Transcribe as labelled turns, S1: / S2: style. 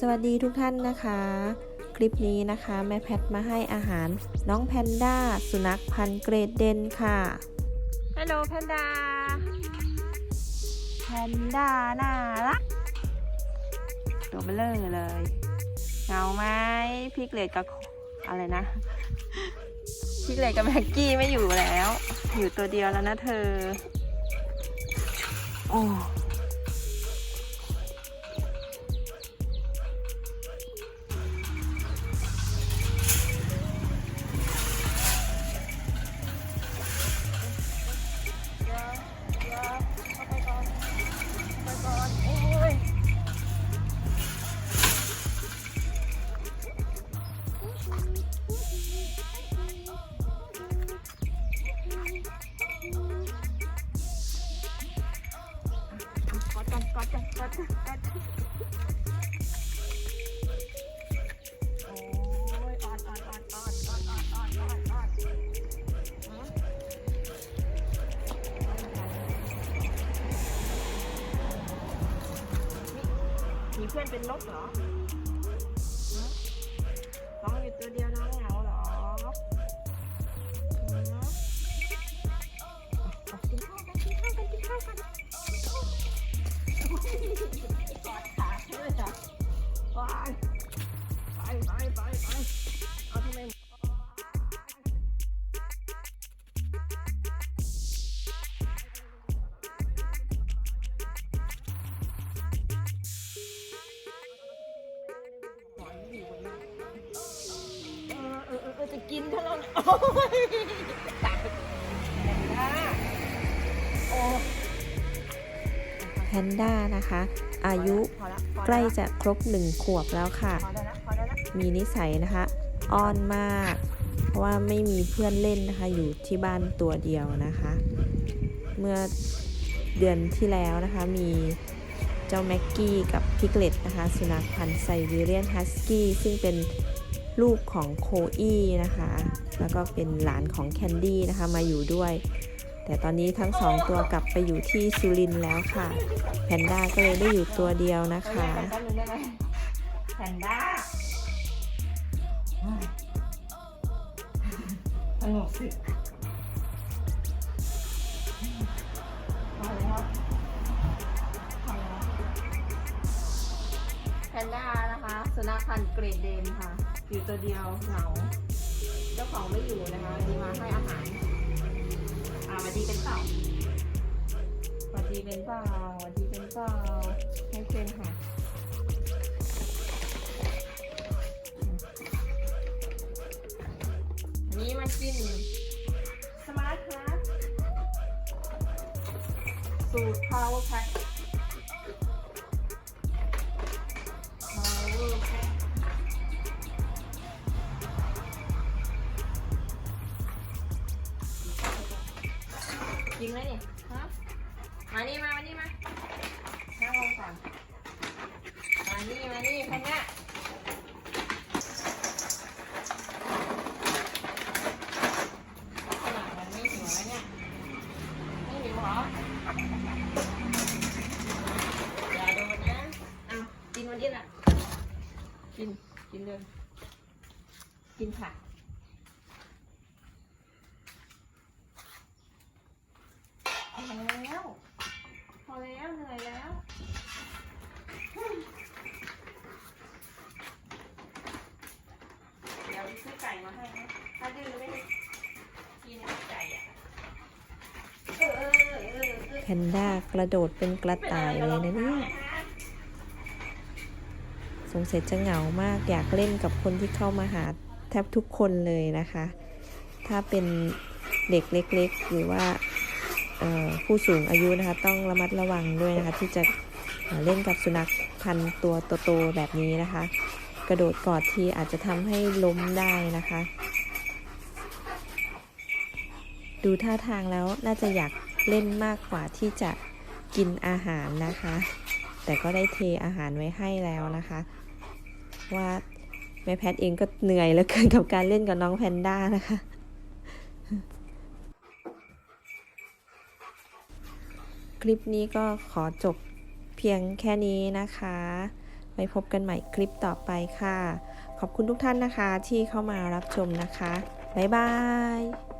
S1: สวัสดีทุกท่านนะคะ คลิปนี้นะคะแม่แพทมาให้อาหารน้องแพนด้าสุนัขพันธุ์เกรดเดนค่ะฮัลโหลแพนด้าแพนด้าน่ารักตัวเบลอเลยเหงาไหมพี่เกรดกับอะไรนะพี่เกรดกับแม็กกี้ไม่อยู่แล้ว อยู่ตัวเดียวแล้วนะเธอ โอ้ กอดกันกอดกันกอดกันโอ้ยออนออนออนออนออนออนออนออนออดมีเพื่อนเป็นนกเหรอ เออจะกินเท่านั้นโอ้ยตายแล้วโอ้แพนด้านะคะ อายุใกล้จะครบหนึ่งขวบแล้วค่ะ
S2: พอได้ละพอได้ละ
S1: มีนิสัยนะคะ อ้อนมาก เพราะว่าไม่มีเพื่อนเล่นนะคะ อยู่ที่บ้านตัวเดียวนะคะ เมื่อเดือนที่แล้วนะคะมีเจ้าแม็กกี้กับพิกเลตนะคะ สุนัขพันธุ์ไซบีเรียนฮัสกี้ซึ่งเป็น ลูกของโคอี้นะคะ แล้วก็เป็นหลานของแคนดี้นะคะมาอยู่ด้วย แต่ตอนนี้ทั้งสองตัวกลับไปอยู่ที่สุรินแล้วค่ะแพนด้าก็เลยได้อยู่ตัวเดียวนะคะ
S2: แยกกันแป๊บนึงได้ไหมแพนด้าสงบสิ พนด้านะคะ สุนัขพันธุ์เกรดเดนค่ะ อยู่ตัวเดียวเหงา เจ้าของไม่อยู่นะคะวันนี้มาให้อาหาร อ่าวัสดีเป็นเปล่าวัสดีเป็นเปล่าวัสดีเป็นเปล่าให้เพื่อนค่ะอันนี้มากิน สมาร์ทคลาสสูตร power pack power กินไหมนี่ยฮะมานี่มามานี่มานั่งลงก่อนมานี่มานี่พันเนี่ยขนาดมันไม่หิวแล้วเนี่ยไม่หิวเหรออย่าโดนนะเอากินวันนี้แหละกินกินเลยกินผัก พอแล้ว พอ แล้วเหนื่อยแล้ว เดี๋ยวซื้อไก่มาให้นะถ้าดื้อไม่ได้กินไก่อะเออเออเออเออ
S1: แพนด้ากระโดดเป็นกระต่ายเลยนะเนี่ยสงสัยจะเหงามากอยากเล่นกับคนที่เข้ามาหาแทบทุกคนเลยนะคะ ถ้าเป็นเด็กเล็ก ๆ หรือว่า ผู้สูงอายุนะคะ ต้องระมัดระวังด้วยนะคะ ที่จะเล่นกับสุนัขพันธุ์ตัวโตๆแบบนี้นะคะ กระโดดกอดทีอาจจะทำให้ล้มได้นะคะ ดูท่าทางแล้วน่าจะอยากเล่นมากกว่าที่จะกินอาหารนะคะ แต่ก็ได้เทอาหารไว้ให้แล้วนะคะ ว่าแม่แพทเองก็เหนื่อยแล้วเกินกับการเล่นกับน้องแพนด้านะคะ ลิปนี้ก็ขอจบเพียงแค่นี้นะคะ ไว้พบกันใหม่คลิปต่อไปค่ะ ขอบคุณทุกท่านนะคะที่เข้ามารับชมนะคะ บ๊ายบาย